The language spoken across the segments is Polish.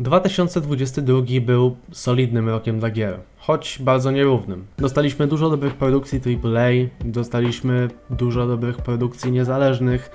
2022 był solidnym rokiem dla gier, choć bardzo nierównym. Dostaliśmy dużo dobrych produkcji AAA, dostaliśmy dużo dobrych produkcji niezależnych,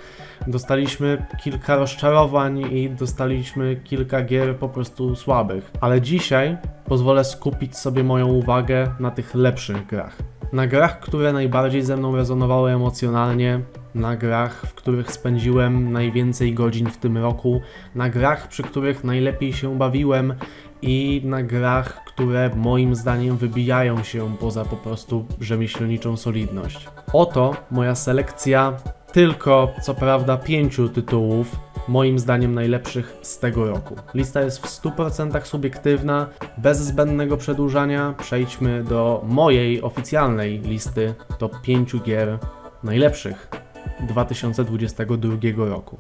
dostaliśmy kilka rozczarowań i dostaliśmy kilka gier po prostu słabych. Ale dzisiaj pozwolę skupić sobie moją uwagę na tych lepszych grach. Na grach, które najbardziej ze mną rezonowały emocjonalnie, na grach, w których spędziłem najwięcej godzin w tym roku, na grach, przy których najlepiej się bawiłem i na grach, które moim zdaniem wybijają się poza po prostu rzemieślniczą solidność. Oto moja selekcja tylko, co prawda, pięciu tytułów, moim zdaniem najlepszych z tego roku. Lista jest w 100% subiektywna, bez zbędnego przedłużania. Przejdźmy do mojej oficjalnej listy top 5 gier najlepszych 2022 roku.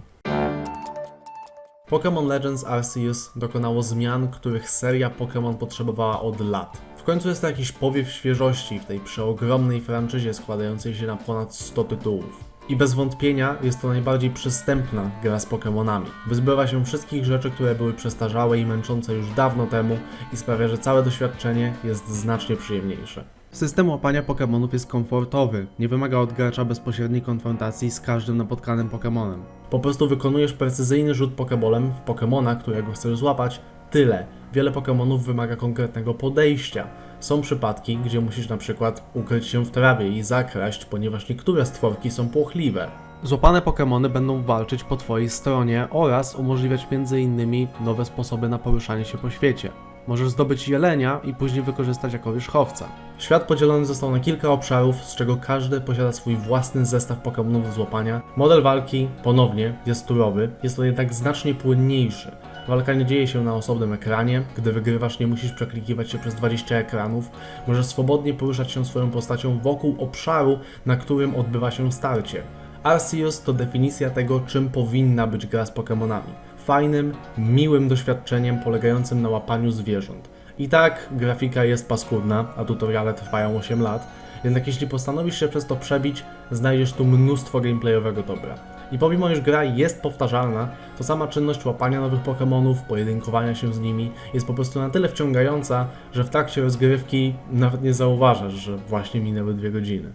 Pokémon Legends Arceus dokonało zmian, których seria Pokémon potrzebowała od lat. W końcu jest to jakiś powiew świeżości w tej przeogromnej franczyzie składającej się na ponad 100 tytułów. I bez wątpienia jest to najbardziej przystępna gra z Pokémonami. Wyzbywa się wszystkich rzeczy, które były przestarzałe i męczące już dawno temu i sprawia, że całe doświadczenie jest znacznie przyjemniejsze. System łapania Pokémonów jest komfortowy, nie wymaga od gracza bezpośredniej konfrontacji z każdym napotkanym Pokémonem. Po prostu wykonujesz precyzyjny rzut Pokébolem w Pokémona, którego chcesz złapać, tyle. Wiele Pokémonów wymaga konkretnego podejścia. Są przypadki, gdzie musisz na przykład ukryć się w trawie i zakraść, ponieważ niektóre stworki są płochliwe. Złapane Pokémony będą walczyć po Twojej stronie oraz umożliwiać m.in. nowe sposoby na poruszanie się po świecie. Możesz zdobyć jelenia i później wykorzystać jako wierzchowca. Świat podzielony został na kilka obszarów, z czego każdy posiada swój własny zestaw Pokémonów do złapania. Model walki, ponownie, jest turowy, jest on jednak znacznie płynniejszy. Walka nie dzieje się na osobnym ekranie. Gdy wygrywasz, nie musisz przeklikiwać się przez 20 ekranów. Możesz swobodnie poruszać się swoją postacią wokół obszaru, na którym odbywa się starcie. Arceus to definicja tego, czym powinna być gra z Pokémonami. Fajnym, miłym doświadczeniem polegającym na łapaniu zwierząt. I tak, grafika jest paskudna, a tutoriale trwają 8 lat, jednak jeśli postanowisz się przez to przebić, znajdziesz tu mnóstwo gameplayowego dobra. I pomimo, iż gra jest powtarzalna, to sama czynność łapania nowych Pokémonów, pojedynkowania się z nimi jest po prostu na tyle wciągająca, że w trakcie rozgrywki nawet nie zauważasz, że właśnie minęły dwie godziny.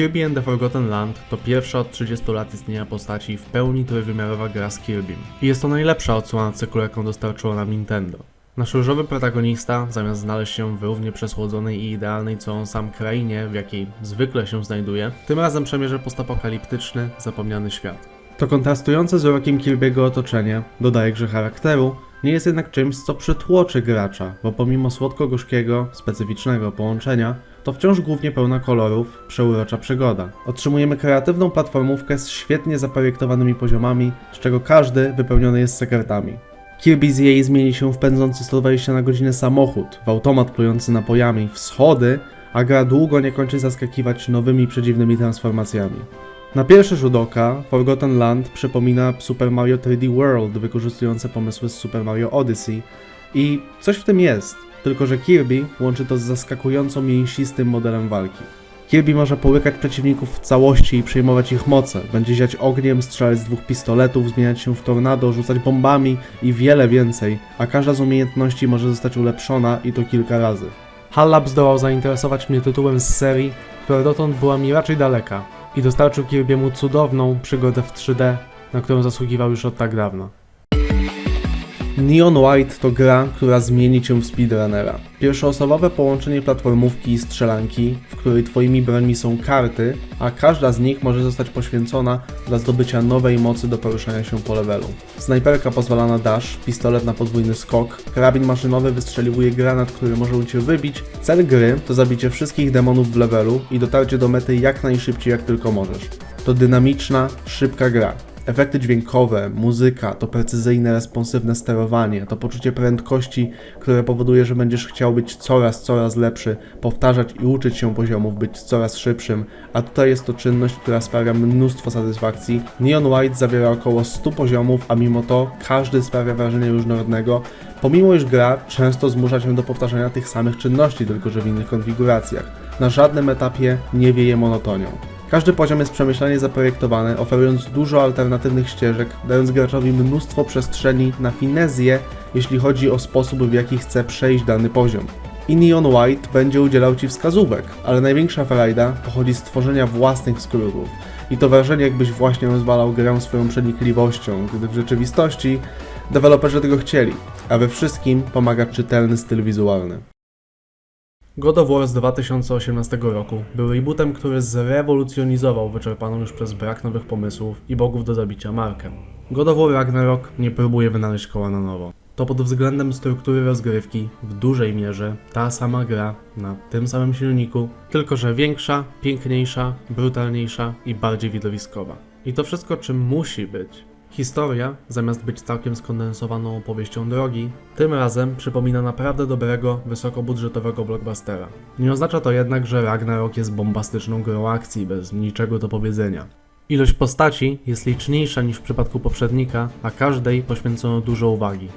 Kirby and the Forgotten Land to pierwsza od 30 lat istnienia postaci w pełni trójwymiarowa gra z Kirbym. I jest to najlepsza odsłona cyklu, jaką dostarczyło nam Nintendo. Nasz różowy protagonista, zamiast znaleźć się w równie przesłodzonej i idealnej co on sam krainie, w jakiej zwykle się znajduje, tym razem przemierza postapokaliptyczny, zapomniany świat. To kontrastujące z urokiem Kirby'ego otoczenie, dodaje grze charakteru, nie jest jednak czymś, co przytłoczy gracza, bo pomimo słodko-gorzkiego, specyficznego połączenia, to wciąż głównie pełna kolorów, przeurocza przygoda. Otrzymujemy kreatywną platformówkę z świetnie zaprojektowanymi poziomami, z czego każdy wypełniony jest sekretami. Kirby z jej zmieni się w pędzący 120 na godzinę samochód, w automat plujący napojami, w schody, a gra długo nie kończy zaskakiwać nowymi przedziwnymi transformacjami. Na pierwszy rzut oka Forgotten Land przypomina Super Mario 3D World wykorzystujące pomysły z Super Mario Odyssey i coś w tym jest, tylko że Kirby łączy to z zaskakująco mięsistym modelem walki. Kirby może połykać przeciwników w całości i przejmować ich moce, będzie ziać ogniem, strzelać z dwóch pistoletów, zmieniać się w tornado, rzucać bombami i wiele więcej, a każda z umiejętności może zostać ulepszona i to kilka razy. Hallab zdołał zainteresować mnie tytułem z serii, która dotąd była mi raczej daleka i dostarczył Kirby'emu cudowną przygodę w 3D, na którą zasługiwał już od tak dawna. Neon White to gra, która zmieni cię w speedrunnera. Pierwszoosobowe połączenie platformówki i strzelanki, w której twoimi brońmi są karty, a każda z nich może zostać poświęcona dla zdobycia nowej mocy do poruszania się po levelu. Snajperka pozwala na dash, pistolet na podwójny skok, karabin maszynowy wystrzeliwuje granat, który może cię wybić. Cel gry to zabicie wszystkich demonów w levelu i dotarcie do mety jak najszybciej jak tylko możesz. To dynamiczna, szybka gra. Efekty dźwiękowe, muzyka, to precyzyjne, responsywne sterowanie, to poczucie prędkości, które powoduje, że będziesz chciał być coraz, coraz lepszy, powtarzać i uczyć się poziomów, być coraz szybszym, a tutaj jest to czynność, która sprawia mnóstwo satysfakcji. Neon White zawiera około 100 poziomów, a mimo to każdy sprawia wrażenie różnorodnego, pomimo iż gra często zmusza cię do powtarzania tych samych czynności, tylko że w innych konfiguracjach. Na żadnym etapie nie wieje monotonią. Każdy poziom jest przemyślanie zaprojektowany, oferując dużo alternatywnych ścieżek, dając graczowi mnóstwo przestrzeni na finezję, jeśli chodzi o sposób, w jaki chce przejść dany poziom. I Neon White będzie udzielał Ci wskazówek, ale największa frajda pochodzi z tworzenia własnych skrótów. I to wrażenie, jakbyś właśnie rozwalał grę swoją przenikliwością, gdy w rzeczywistości deweloperzy tego chcieli, a we wszystkim pomaga czytelny styl wizualny. God of War z 2018 roku był rebootem, który zrewolucjonizował wyczerpaną już przez brak nowych pomysłów i bogów do zabicia markę. God of War Ragnarok nie próbuje wynaleźć koła na nowo. To pod względem struktury rozgrywki w dużej mierze ta sama gra na tym samym silniku, tylko że większa, piękniejsza, brutalniejsza i bardziej widowiskowa. I to wszystko czym musi być. Historia, zamiast być całkiem skondensowaną opowieścią drogi, tym razem przypomina naprawdę dobrego, wysokobudżetowego blockbustera. Nie oznacza to jednak, że Ragnarok jest bombastyczną grą akcji bez niczego do powiedzenia. Ilość postaci jest liczniejsza niż w przypadku poprzednika, a każdej poświęcono dużo uwagi.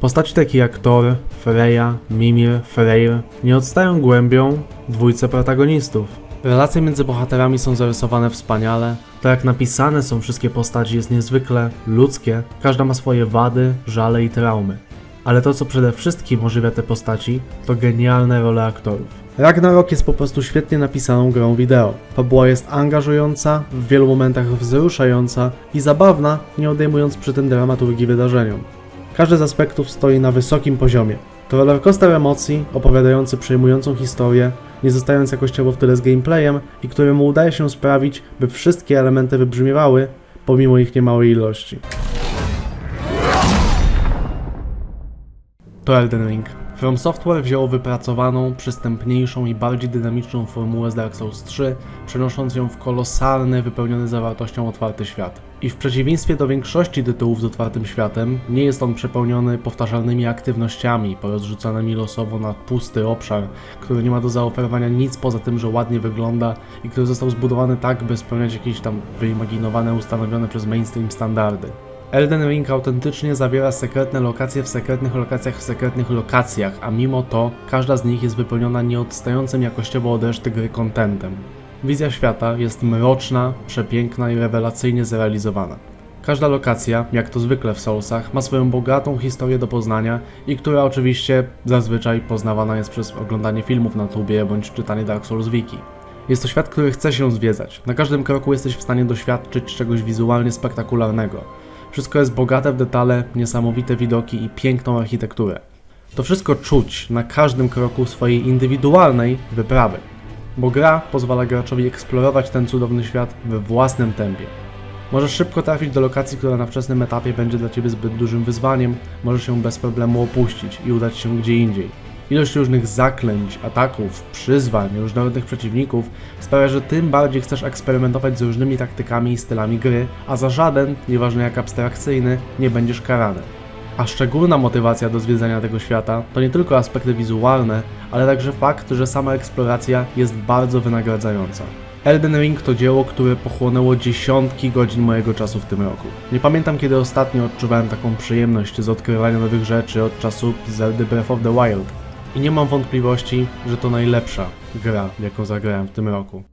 Postaci takie jak Thor, Freya, Mimir, Freyr nie odstają głębią dwójce protagonistów. Relacje między bohaterami są zarysowane wspaniale, to jak napisane są wszystkie postaci jest niezwykle ludzkie, każda ma swoje wady, żale i traumy. Ale to co przede wszystkim ożywia te postaci, to genialne role aktorów. Ragnarok jest po prostu świetnie napisaną grą wideo. Fabuła jest angażująca, w wielu momentach wzruszająca i zabawna, nie odejmując przy tym dramaturgii wydarzeniom. Każdy z aspektów stoi na wysokim poziomie. To rollercoaster emocji, opowiadający przejmującą historię, nie zostając jakościowo w tyle z gameplayem i któremu udaje się sprawić, by wszystkie elementy wybrzmiewały, pomimo ich niemałej ilości. To Elden Ring. From Software wzięło wypracowaną, przystępniejszą i bardziej dynamiczną formułę z Dark Souls 3, przenosząc ją w kolosalny, wypełniony zawartością otwarty świat. I w przeciwieństwie do większości tytułów z otwartym światem, nie jest on przepełniony powtarzalnymi aktywnościami, porozrzucanymi losowo na pusty obszar, który nie ma do zaoferowania nic poza tym, że ładnie wygląda i który został zbudowany tak, by spełniać jakieś tam wyimaginowane, ustanowione przez mainstream standardy. Elden Ring autentycznie zawiera sekretne lokacje w sekretnych lokacjach w sekretnych lokacjach, a mimo to każda z nich jest wypełniona nieodstającym jakościowo od reszty gry contentem. Wizja świata jest mroczna, przepiękna i rewelacyjnie zrealizowana. Każda lokacja, jak to zwykle w Soulsach, ma swoją bogatą historię do poznania i która oczywiście zazwyczaj poznawana jest przez oglądanie filmów na tubie bądź czytanie Dark Souls Wiki. Jest to świat, który chce się zwiedzać. Na każdym kroku jesteś w stanie doświadczyć czegoś wizualnie spektakularnego. Wszystko jest bogate w detale, niesamowite widoki i piękną architekturę. To wszystko czuć na każdym kroku swojej indywidualnej wyprawy, bo gra pozwala graczowi eksplorować ten cudowny świat we własnym tempie. Możesz szybko trafić do lokacji, która na wczesnym etapie będzie dla Ciebie zbyt dużym wyzwaniem, możesz ją bez problemu opuścić i udać się gdzie indziej. Ilość różnych zaklęć, ataków, przyzwań, różnorodnych przeciwników sprawia, że tym bardziej chcesz eksperymentować z różnymi taktykami i stylami gry, a za żaden, nieważne jak abstrakcyjny, nie będziesz karany. A szczególna motywacja do zwiedzania tego świata to nie tylko aspekty wizualne, ale także fakt, że sama eksploracja jest bardzo wynagradzająca. Elden Ring to dzieło, które pochłonęło dziesiątki godzin mojego czasu w tym roku. Nie pamiętam kiedy ostatnio odczuwałem taką przyjemność z odkrywania nowych rzeczy od czasu Zelda Breath of the Wild. I nie mam wątpliwości, że to najlepsza gra, jaką zagrałem w tym roku.